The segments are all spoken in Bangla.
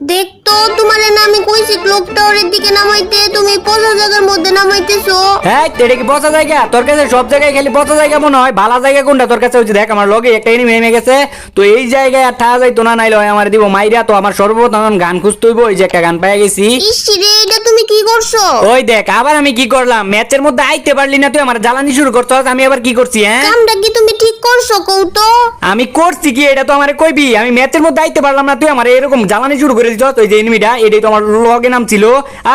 দেখতো তোমার না আমি কইছি ক্লক টাওয়ারের দিকে নামাইতে তুমি পচা জায়গার মধ্যে নামাইতেছো। হ্যাঁ এটা কি পচা জায়গা? তোর কাছে সব জায়গায় খালি পচা জায়গা মনে হয়। ভালো জায়গা কোনটা? তোর কাছে হচ্ছে দেখ আমার লগে একটা এনিমি নেমে গেছে। তো এই জায়গায় আর ঠায়া যাইতো না নাইলে হয় আমার দিব মাইরা। তো আমার সর্বপ্রথম গান খুঁজতে হইব ওই যে একটা গান পেয়ে গেছি। ইসি রে এটা তুমি কি করছ? ওই দেখ আবার আমি কি করলাম? ম্যাচের মধ্যে আইতে পারলি না তুই আমার জ্বালানি শুরু করতে আমি আবার কি করছি হ্যাঁ? কামটা কি তুমি ঠিক করছ কৌতো? আমি করছি কি এটা তো আমার কইবি। আমি ম্যাচের মধ্যে আইতে পারলাম না তুই আমার এরকম জ্বালানি শুরু করে দিছ ওই যে এনিমিটা এটাই তো আমার লগে নাম ছিল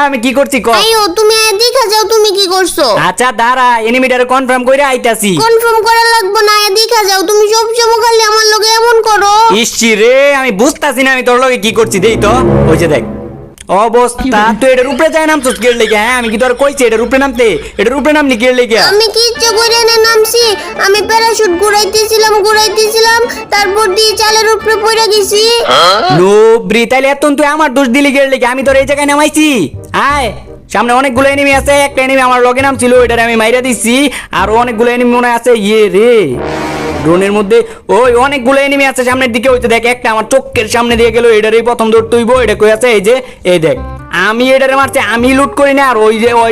আমি কি করছি ক? আইও তুমি এদিকে যাও তুমি কি করছ। আচ্ছা দাঁড়া এনিমিটার কনফার্ম কইরে আইতাছি। কনফার্ম করা লাগবে না এদিকে যাও তুমি সব সময় খালি আমার লগে এমন করো। ইসছি রে আমি বুঝতাছি না আমি তোর লগে কি করছি দেই তো। ওই যে দেখ। অবস্থা। তুই এটার উপরে যায় নাম তো গের লেগে হ্যাঁ? আমি কি তোর কইছি এটার উপরে নামতে? এটার উপরে নামনি গের লেগে আমি কি ইচ্ছে করে এনে নামছি। আমি প্যারাশুট ঘুরাইতেছিলাম ঘুরাইতেছিলাম তারপর দিয়ে চালের উপরে পড়ে গেছি। নোব্রি তাইলে এত তুই আমার দোষ দিলি গের লেগে আমি তোর এই জায়গায় নামাইছি। আয় সামনে অনেকগুলো এনিমি আছে একটা এনিমি আমার লগে নাম ছিল ওইটারে আমি মাইরা দিচ্ছি আর অনেকগুলো এনিমি মনে আছে ইয়ে রে। ড্রোনের মধ্যে। ওই অনেকগুলো এনিমি আছে সামনের দিকে হইতে দেখ, একটা আমার চোখের সামনে দিয়ে গেল, এটারই প্রথম দৌড় তুইব এটা কই আছে? এই যে, এই দেখ, আমি এটারে মারছি, আমি লুট করি না, আর ওই যে, ওই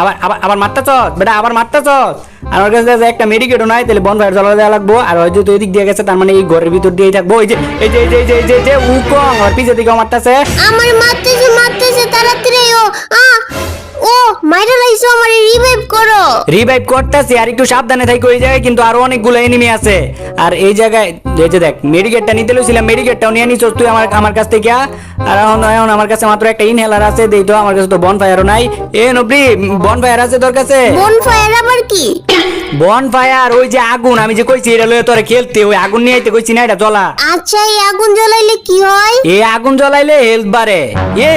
আবার আবার আবার মারতা চস বেটা, আবার মারতা চস আমার কাছে একটা মেডিকেটও নাই, তাহলে বন ফায়ার জ্বালা দেওয়া লাগবো, আর হয়তো তো এদিক দিয়ে গেছে, তার মানে এই ঘরের ভিতর দিয়েই থাকব। এই যে এই যে এই যে এই যে এই যে যে উকং আর পিছের দিকে মারতাছে। আমার মারতেছে মারতেছে, তাড়াতাড়ি, ও আ ও মাইরা লাইছো আমার রিভাইভ করো। রিভাইভ করতেছি আর একটু সাবধানে থাকি ওই জায়গায় কিন্তু আরও অনেকগুলো এনিমি আছে। আর এই জায়গায় এই যে দেখ মেডিকেটটা নিতে লইছিলাম মেডিকেটটাও নিয়ে নিছ তুই আমার আমার কাছ থেকে। আর এখন এখন আমার কাছে মাত্র একটা ইনহেলার আছে দেই তো আমার কাছে তো বনফায়ারও নাই। এ নবরি বন ফায়ার আছে তোর কাছে? বন ফায়ার আবার কি? বন ফায়ার ওই যে আগুন আমি যে কইছি এটা লয়ে তোরে খেলতে ওই আগুন নিয়ে আইতে কইছি না এটা জ্বলা। আচ্ছা এই আগুন জ্বালাইলে কি হয়? এই আগুন জ্বলাইলে হেলথ বাড়ে। এ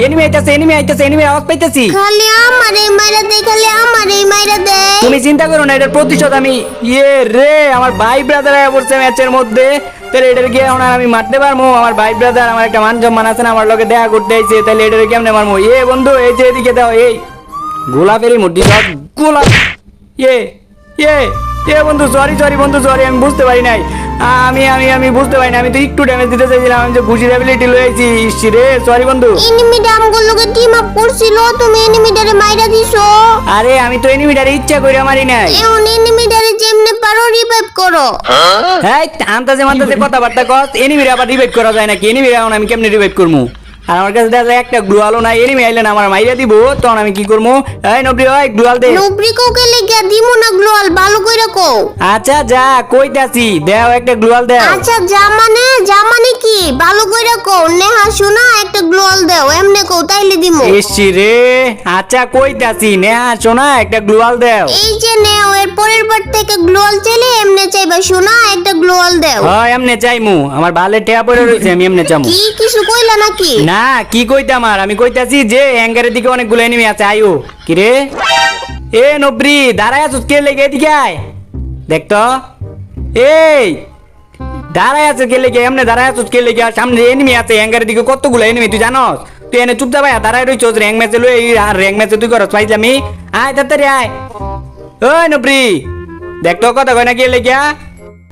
এনিমি আইতাছে এনিমি আইতাছে এনিমি আওয়াজ পাইতেছি। খালি আমার মাইরা দেয় খালি আমার মাইরা দেয় তুমি চিন্তা করো না এটার প্রতিশোধ আমি ইয়ে রে আমার ভাই ব্রাদার আয়া পড়ছে ম্যাচের মধ্যে। তাহলে এটার গিয়ে এখন আমি মারতে পারব। আমার ভাই ব্রাদার আমার একটা মান সম্মান আছে না আমার লগে দেখা করতে আইছে তাহলে এটার কেমনে মারবো? এ বন্ধু এই যে এদিকে দাও এই। গোলাপেরই মূর্তি সব গোলাপ। এ এ এ বন্ধু সরি সরি বন্ধু সরি আমি বুঝতে পারি নাই। আমি আমি আমি বুঝতে পারিনি। আমি তো একটু ড্যামেজ দিতে চাইছিলাম আমি যে খুশির অ্যাবিলিটি লয়েছি ইসি রে সরি বন্ধু। এনিমি আমগুলোকে টিম আপ করছিল তুমি এনিমিটারে মাইরা দিছো। আরে আমি তো এনিমিটার ইচ্ছা করে মারি নাই। এখন এনিমিটারে যেমনে পারো রিভাইভ করো। হ্যাঁ আমতাজে মানতাজে কথাবার্তা কস। এনিমিরে আবার রিভাইভ করা যায় নাকি? এনিমি রে আমি কেমনে রিভাইভ করব আর আমার কাছে দেখা যায় একটা গ্লুয়ালও নাই এনিমি আইলেন আমার মাইরা দিব। তখন আমি কি করব? এই নবরি ওই গ্লুয়াল দে। নুবরি কোকে লেগে দিমু না গ্লোয়াল ভালো কইরা কও। আচ্ছা যা কইতাছি দেও একটা গ্লুয়াল দে আচ্ছা যা মানে যা মানে কি? ভালো কইরা কও নেহা শোনা একটা গ্লোয়াল দাও এমনে কও তাইলে দিমু। এসছি রে। আচ্ছা কইতাছি নেহা শোনা একটা গ্লুয়াল দেও। এই যে নেও এর পরের বার থেকে গ্লোয়াল চাইলে এমনে চাইবা শোনা একটা গ্লোয়াল দাও। হয় এমনে চাইমু। আমার বালে টেয়া পড়ে রয়েছে আমি এমনে চামু। কি কিছু কইলা নাকি? না, কি কইতাম আর আমি কইতাছি যে হ্যাঙ্গারের দিকে অনেকগুলো এনিমি আছে, আয়ু। কি রে? এ নবরি, দাঁড়ায় আছিস কে লেগে এদিকে আয়? দেখ তো। এই, দাঁড়ায় আছে কে লেগে, এমনি দাঁড়ায় আছিস কে লেগে? সামনে এনিমি আছে হ্যাঙ্গারের দিকে কতগুলো এনিমি তুই জানস? তুই এনে চুপচাপ আয় দাঁড়ায় রইছস র্যাঙ্ক ম্যাচে লই আর র্যাঙ্ক ম্যাচে তুই করস পাইজামি আয়, তাড়াতাড়ি আয়। ওই নবরি, দেখ তো, কথা কয় না কে লেগে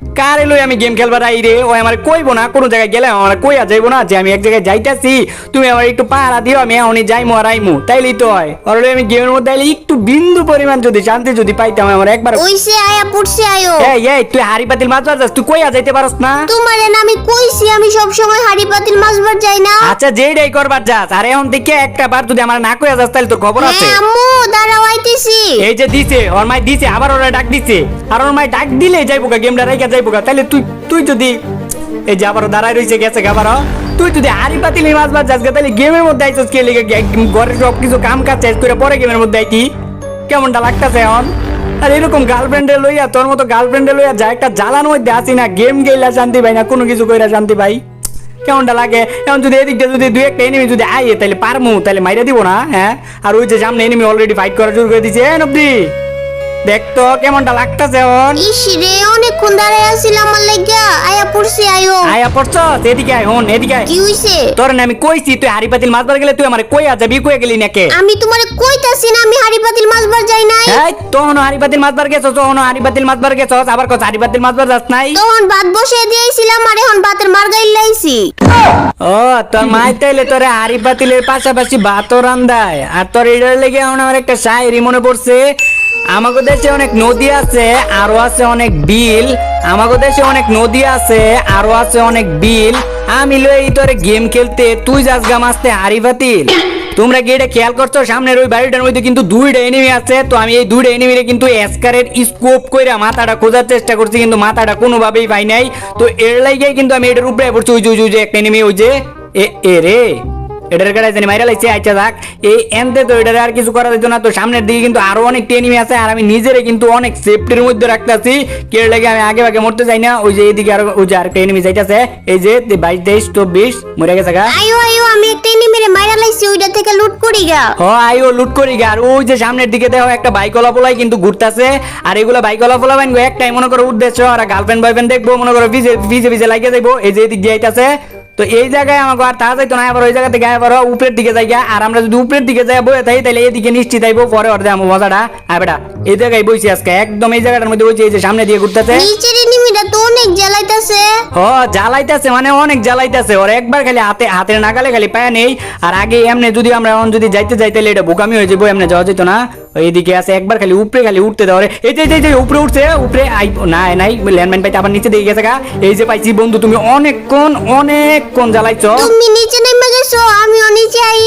কারে লই আমি গেম খেলবার আই রে? ও আমার কইবো না কোনো জায়গায় গেলে আমার কইয়া যাইবো না যে আমি এক জায়গায় যাইতাছি। তুমি আমার একটু পাহারা দিও আমি এখনই যাইমু আর আইমু। তাইলেই তো হয়। আর লই আমি গেমের মধ্যে আইলে একটু বিন্দু পরিমাণ যদি শান্তি যদি পাইতাম আমার একবার ওইসে আয়া পড়ছে আয়ো। এই এই তুই হাড়ি পাতিল মাছ বাজাস তুই কইয়া যাইতে পারস না? তোমারে না আমি কইছি আমি সব সময় হাড়ি পাতিল মাছবার যাই না। আচ্ছা যেইটাই করবার যাস আর এখন থেকে একটা বার যদি আমার না কইয়া যাস তাইলে তোর খবর আছে? হ্যাঁ আম্মু দাঁড়াও আইতেছি। এই যে দিছে ওর মাই দিছে আবার ওরা ডাক দিছে। আর ওর মাই ডাক দিলে যাইবো গেমটা রেখে যাইবো গা। তাহলে তুই তুই যদি এই যে আবার দাঁড়ায় রইছে গেছে আবার তুই যদি হারি পাতিল মাছ বাজ যাস গা, তাহলে গেমের মধ্যে আইছস কে লিগে? ঘরের সব কিছু কাম কাজ শেষ করে পরে গেমের মধ্যে আইতি কেমনটা লাগতাছে এখন? আর এরকম গার্লফ্রেন্ডে লইয়া তোর মতো গার্লফ্রেন্ডে লইয়া যা একটা জ্বালার মধ্যে আসি না গেম গেইলা শান্তি পাই না কোনো কিছু কইরা শান্তি পাই। কেমনটা লাগে? এখন যদি এদিকটা যদি দুই একটা এনিমি যদি আইয়ে তাহলে পারমু তাহলে মাইরা দিব না হ্যাঁ? আর ওই যে সামনে এনিমি অলরেডি ফাইট করা শুরু করে দিছে এ নব্দি দেখ তো কেমনটা লাগতাছে এখন? ইস রে অনেকক্ষণ দাঁড়ায় আছিলাম আমার আয়া পড়ছি আয়ো। আয়া পড়ছ? এদিকে আয় হন এদিকে আয়। কি হইছে? তোর না আমি কইছি তুই হাড়ি পাতিল মাছ বার গেলে তুই আমার কই যাবি কই গেলি নাকে? আমি তোমারে কইতাছি না আমি হাড়ি পাতিল মাছবার যাই নাই। এই তখন হাড়ি পাতিল মাছ বার গেছস তখন হাড়ি পাতিল মাছ বার আবার কত হাড়ি পাতিল মাছ যাস নাই? তখন ভাত বসিয়ে দিয়েছিলাম আর এখন ভাতের মার গাইলাইছি ও তোর মাই তাইলে তোরে হাড়ি পাতিলের পাশাপাশি ভাতও রান্দায় আর তোর এটার লেগে এখন আমার একটা শায়েরি মনে পড়ছে। আমাদের দেশে অনেক নদী আছে, আরও আছে অনেক বিল। আমাদের দেশে অনেক নদী আছে, আরও আছে অনেক বিল। আমি লই তোরে গেম খেলতে, তুই যাস গা মাসতে হাড়ি পাতিল তোমরা এটা খেয়াল করছ? সামনের ওই বাড়িটার মধ্যে কিন্তু দুইটা এনিমি আছে, তো আমি এই দুইটা এনিমিরে কিন্তু এসকারের স্কোপ কইরা মাথাটা খোঁজার চেষ্টা করছি, কিন্তু মাথাটা কোনোভাবেই পাই নাই। তো এর লাইগে কিন্তু আমি এটার উপরে পড়ছি, ওই যে, ওই যে- একটা এনিমি ওই যে এ রে। এটার কাছে জানি মাইরা আচ্ছা থাক এই এনতে তো এটার আর কিছু করা যেত না তো সামনের দিকে কিন্তু আরও অনেক এনিমি আছে আর আমি নিজেরে কিন্তু অনেক সেফটির মধ্যে রাখতেছি। কে লাগে আমি আগে আগে মরতে চাই না ওই যে এইদিকে আরও ওই যে আরেকটা এনিমি যাইতাছে এই যে বাইশ তেইশ চব্বিশ মরে গেছে গা। আয়ো আয়ো আমি একটা এনিমিরে মাইরা লাইছি ওইটা থেকে লুট করি গা। হ আইও লুট করি গা। আর ওই যে সামনের দিকে দেখো একটা বাইকওয়ালা পোলাই কিন্তু ঘুরতাছে। আর এগুলো বাইকওয়ালা পোলা বাইন একটাই মনে করো উদ্দেশ্য আর গার্লফ্রেন্ড বয়ফ্রেন্ড দেখব মনে করো ভিজে ভিজে ভিজে লাগিয়ে যাইবো এই যে এদিক দিয়ে আইতাছে। তো এই জায়গায় আমাকে আর তা যাইতো না আবার ওই জায়গা থেকে আবার উপরের দিকে যাই আর আমরা যদি উপরের দিকে যাই বয়ে থাকি তাহলে এদিকে নিশ্চিত আইবো পরে অর্ধে আমার মজাটা। আর বেটা এই জায়গায় বইছি আজকে একদম এই জায়গাটার মধ্যে বইছি এই যে সামনে দিয়ে ঘুরতেছে। নিচের এনিমিটা তো অনেক জ্বালাইতাছে। ও জ্বালাইতেছে মানে অনেক জ্বালাইতেছে। ওর একবার খালি হাতে হাতের নাগালে খালি পায় নেই। আর আগে এমনি যদি আমরা যদি যাইতে যাইতে তাহলে এটা বোকামি হয়ে যাব এমনি যাওয়া যেত না। এইদিকে আছে একবার খালি উপরে খালি উঠতে দেওয়া এই যে এই যে, যে উপরে উঠছে উপরে আই না নাই ল্যান্ডমাইন পাইতে আবার নিচে দিয়ে গেছে গা। এই যে পাইছি বন্ধু তুমি অনেকক্ষণ অনেকক্ষণ জ্বালাইছ। তুমি নিচে নেমে গেছো আমিও নিচে আই।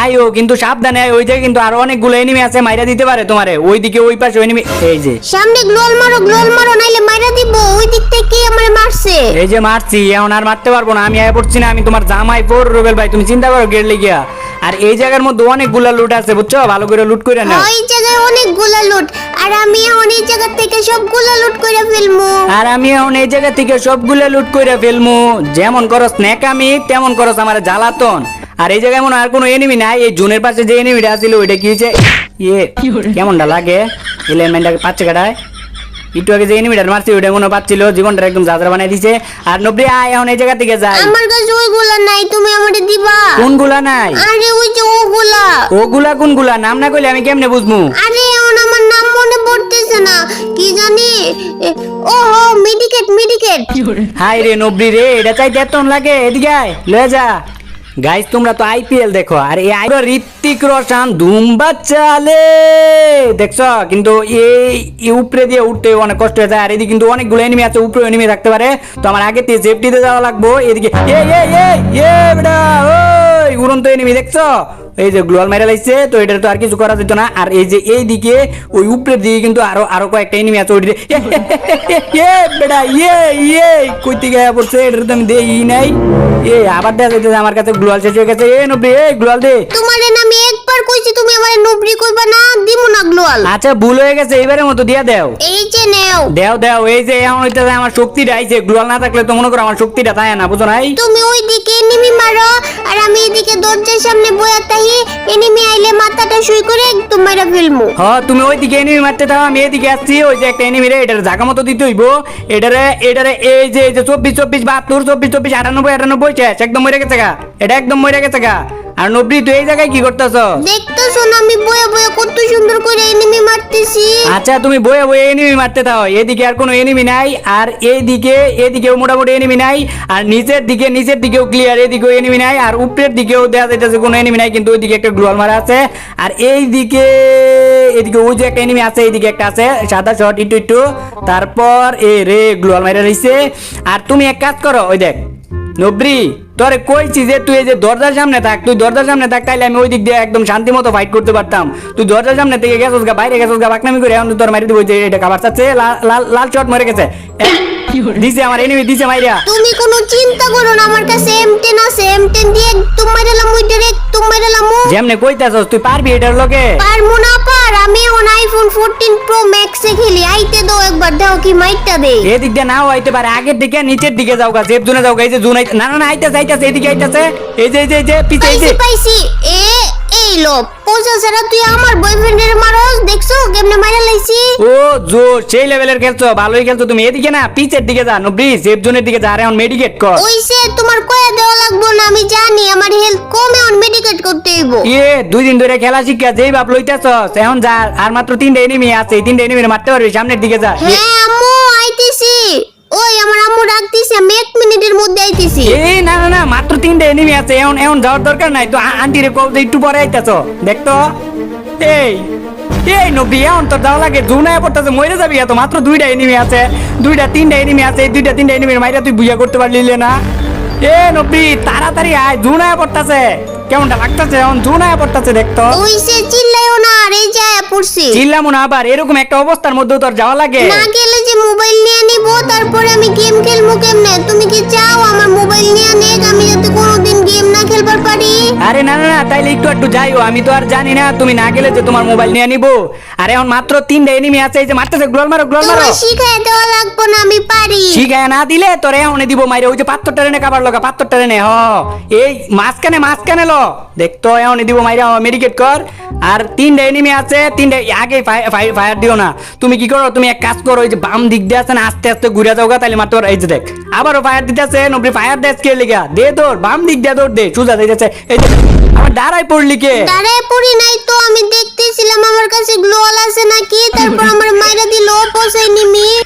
আইও কিন্তু সাবধানে ওই জায়গায় কিন্তু আরও অনেকগুলো এনিমি আছে মাইরা দিতে পারে তোমারে। ওইদিকে ওই পাশে এনিমি এই যে। সামনে গ্লোল মারো গ্লোল মারো নাইলে মাইরা দিব। ওই দিক থেকে আমারে মারছে। এই যে মারছি এখন আর মারতে পারব না আমি আয় পড়ছি না আমি তোমার জামাই পর রুবেল ভাই তুমি চিন্তা করো গেড়লে গিয়া। আর এই জায়গার মধ্যে অনেকগুলা লুট আছে বুঝছ? ভালো করে লুট করে নাও। ওই জায়গায় অনেকগুলা লুট আর আমি এখন এই জায়গা থেকে সবগুলা লুট করে ফেলমু। আর আমি এখন এই জায়গা থেকে সবগুলো লুট করে ফেলমু। যেমন করো স্ন্যাক আমি তেমন করো আমার জ্বালাতন। আর এই জায়গায় মনে আর কোনো এনিমি নাই। এই জুনের পাশে যে এনিমিটা আছিল ওইটা কি হয়েছে ইয়ে কেমনটা লাগে? এলিমেন্টটাকে পাচ্ছে কাটায়। একটু আগে যে এনিমিটার মারছি ওইটা মনে পাচ্ছিল জীবনটা একদম যাত্রা বানাই দিছে। আর নব্বই আয় এখন এই জায়গা থেকে যাই। আমার কাছে ওইগুলা নাই তুমি আমারে দিবা। কোনগুলা নাই? আরে ওই যে ওগুলা। ওগুলা কোনগুলা? নাম না কইলে আমি কেমনে বুঝমু? আরে এখন আমার নাম মনে পড়তেছে না কি জানি? ওহো মেডিকেট মেডিকেট হাই রে নবরি রে এটা চাই বেতন লাগে এদিকে আয় লয়ে যা। গাইস তোমরা তো আইপিএল দেখো, আর এই ঋত্বিক রোশন, ধুমবা চালে। দেখছ? কিন্তু এই উপরে দিয়ে উঠতে অনেক কষ্ট হয়ে যায়, আর এদিকে কিন্তু অনেকগুলো এনিমি আছে উপরে এনিমি থাকতে পারে। তো আমার আগে দিয়ে সেফটিতে যাওয়া লাগবো, এদিকে এ ওই, উড়ন্ত এনিমি দেখছ? এই যে গ্লোয়াল মেরে লাগছে তো এটা তো আর কিছু করা যেত না। আর এই যে এই দিকে ওই উপরের দিকে কিন্তু আরও আরও কয়েকটা এনিমি আছে ওইটিতে বেটা ইয়ে ইয়ে কই আয়া পড়ছে এটা তো আমি দেই নাই। এ, আবার দেখা যাইতেছে আমার কাছে গ্লোয়াল শেষ হয়ে গেছে। এ নব্বই এ, গ্লোয়াল দে। তোমার নাম একবার কইছি তুমি আমারে নবরি কইবা না দিমু না গ্লোয়াল। আচ্ছা ভুল হয়ে গেছে এবারের মতো দিয়া দেও। এই যে নেও। দেও দেও এই যে এখন হইতেছে আমার শক্তিটা আইছে গ্লোয়াল না থাকলে তো মনে করো আমার শক্তিটা তাই না বুঝো নাই? তুমি ওই দিকে এনিমি মারো আর আমি এদিকে দরজার সামনে বইয়া তাহি এনিমি আইলে মাথাটা শুই করে একদম মাইরা ফেলমু। হ তুমি ওই দিকে এনিমি মারতে থাও আমি এদিকে আসছি ওই যে একটা এনিমি রে এটার জায়গা মতো দিতে হইব। এটারে এটারে এই যে এই যে চব্বিশ চব্বিশ বাহাত্তর চব্বিশ চব্বিশ আটানব্বই আটানব্বই শেষ একদম মরে গেছে গা। এটা একদম মরে গেছে গা। আর নব্বই তুই এই জায়গায় কি করতেছ? দেখতেছো না আমি বইয়া বইয়া কত সুন্দর করে এনিমি মারতেছি। আচ্ছা তুমি বয়ে বয়ে এনিমি মারতে থাও। এদিকে আর কোনো এনিমি নাই আর এইদিকে এদিকেও মোটামুটি এনিমি নাই আর নিচের দিকে নিচের দিকেও ক্লিয়ার এদিকেও এনিমি নাই আর উপরের দিকেও দেখা যাইতেছে কোনো এনিমি নাই কিন্তু ওইদিকে একটা গ্লোয়াল মারা আছে। আর এই দিকে এদিকে ওই যে একটা এনিমি আছে এইদিকে একটা আছে সাদা শর্ট ইটু ইটু তারপর এ রে গ্লোয়াল মারা রইছে। আর তুমি এক কাজ করো ওই দেখ নবরি তোরে কইছি যে তুই এই যে দরজার সামনে থাক, তুই দরজার সামনে থাক, তাইলে আমি ওই দিক দিয়ে একদম শান্তি মতো ফাইট করতে পারতাম। তুই দরজার সামনে থেকে গেছস গা, বাইরে গেছস গা, বাকনামি করে এখন তোর মারি দিব, যে এটা খাবার চাচ্ছে লাল লাল শট মরে গেছে। দিছে আমার এনিমি দিছে মাইরা। তুমি কোনো চিন্তা করো না আমার কাছে M10 আছে M10 দিয়ে একদম মাইরালাম ডাইরেক্ট তুমি মাইরালাম যেমনে কইতাছস তুই পারবি এটার লগে? পারমু না পার। আমি এখন আইফোন 14 প্রো ম্যাক্স এ খেলি। আইতে দাও একবার দাও কি মাইটটা দে। এদিক দিয়ে নাও আইতে পারে। আগের দিকে নিচের দিকে যাও গা জেব জুনে যাও গা এই যে জুন আইতে না না না আইতাছে আইতাছে এদিকে আইতাছে। এই যে এই যে পিছে এই যে। পাইছি পাইছি। এ পয়সা ছাড়া তুই আমার বয়ফ্রেন্ডের মারস দেখছ? কেমনে মারা লাইছি? ও জোর সেই লেভেলের খেলছো ভালোই খেলছো তুমি। এদিকে না পিচের দিকে যা সেফ জোনের দিকে যা এখন মেডিকেট কর। ওইসে তোমার কয়া দেওয়া লাগবো না আমি জানি আমার হেলথ কমে মেডিকেট করতে হইব। দুই দিন ধরে খেলা শিক্ষা যেই বাপ লইতেছ এখন যা আর মাত্র তিনটা এনিমি আছে এই তিনটা এনিমি মারতে পারবি সামনের দিকে যা। হ্যাঁ আম্মু আইতেছি। ওই আমার আম্মু ডাকতেছে আমি এক মিনিটের মধ্যে আইতেছি। এই না না না, মাত্র তিনটা এনিমি আছে এখন এখন যাওয়ার দরকার নাই। তো আন্টি রে কল একটু পরে আইতাছ, দেখতো? এই এই নবী এখন তোর যাওয়া লাগে জুনায় পড়তেছে মরে যাবি এত? মাত্র দুইটা এনিমি আছে, দুইটা, তিনটা এনিমি আছে, এই দুইটা, তিনটা এনিমির মাইরা তুই বুঝা করতে পারলি না? এ নবী, তাড়াতাড়ি আয় জুনায় পড়তেছে। কেমনটা লাগতেছে? এখন জুনায় পড়তেছে দেখতো। ওইসে চিল্লাইও না আর এই যায় পড়ছি। চিল্লামো না আবার এরকম একটা অবস্থার মধ্যে তোর যাওয়া লাগে। না গেলে যে মোবাইল নিয়ে নিব তারপরে আমি গেম খেলব কেমনে? তুমি কি চাও আমার মোবাইল নিয়ে নেক? আমি যাতে কোনোদিন গেম না খেলবার পারি? আরে না না না তাইলে একটু একটু যাইও। আমি তো আর জানি না তুমি না গেলে যে তোমার মোবাইল নিয়ে নিবো। আরে এখন মাত্র তিনটা এনিমি আছে এই যে মারতেছে গ্লোল মারো গ্লোল মারো। তোমার শিখাই দেওয়া লাগবো না আমি পারি। শিখায় না দিলে তোরে এখন দিব মাইরে ওই যে পাত্তর টারেনে কাবার লগা পাত্তর টারেনে হ এই মাঝখানে মাঝখানে লো। দেখতো এখন দিব মাইরে মেডিকেট কর। আর তিনটা এনিমি আছে তিনটা আগে ফায়ার দিও না। তুমি কি করো তুমি এক কাজ করো ওই যে বাম দিক দিয়ে আছে না আস্তে আস্তে ঘুরে যাও গা, তাহলে মাত্র এই যে দেখ। আবারও ফায়ার দিতে আছে নবরি ফায়ার দেশ কে লিগা। দে তোর বাম দিক দিয়ে তোর দে সুজা দিতেছে এই যে আমার দাঁড়াই পড়লি কে? দাঁড়ায় পড়ি নাই তো আমি দেখতেছিলাম আমার কাছে বল আছে নাকি? তারপর আমার মাইরা দিল পোষায়নি মেয়ে